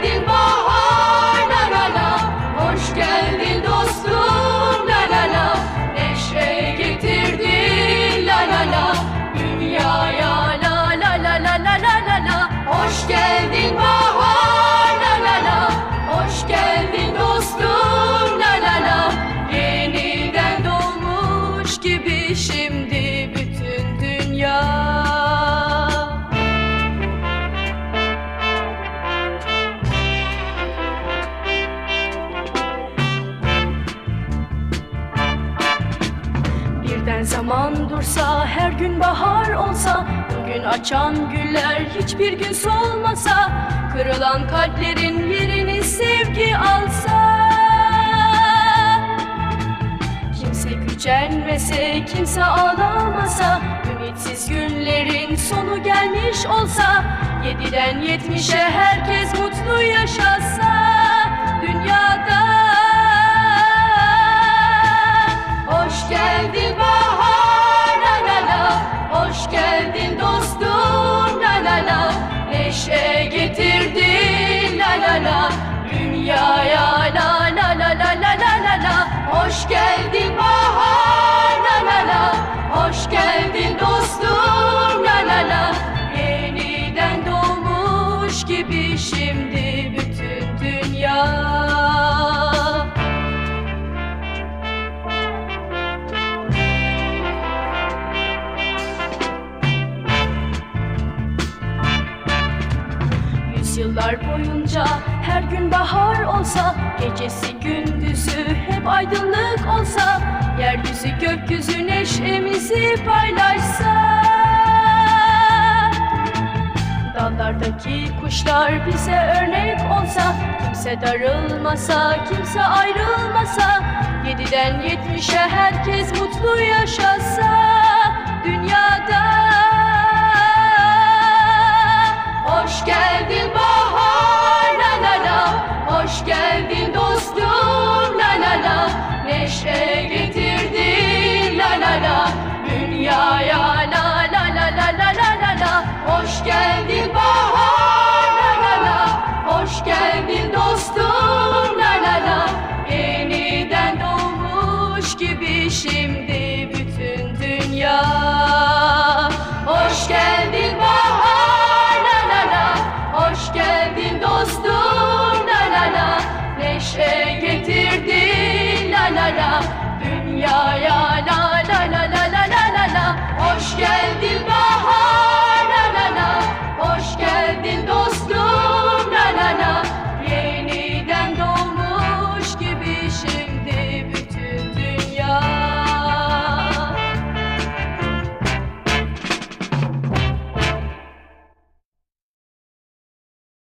Thank you. Zaman dursa her gün bahar olsa Bugün açan güller hiçbir gün solmasa Kırılan kalplerin yerini sevgi alsa. Kimse gücenmese, kimse ağlamasa Ümitsiz günlerin sonu gelmiş olsa Yediden yetmişe herkes mutlu yaşasa Dünyada Yüzyıllar boyunca her gün bahar olsa Gecesi gündüzü hep aydınlık olsa Yeryüzü gökyüzü neşemizi paylaşsa. Dallardaki kuşlar bize örnek olsa Kimse darılmasa, kimse ayrılmasa Yediden yetmişe herkes mutlu yaşasa gibi şimdi.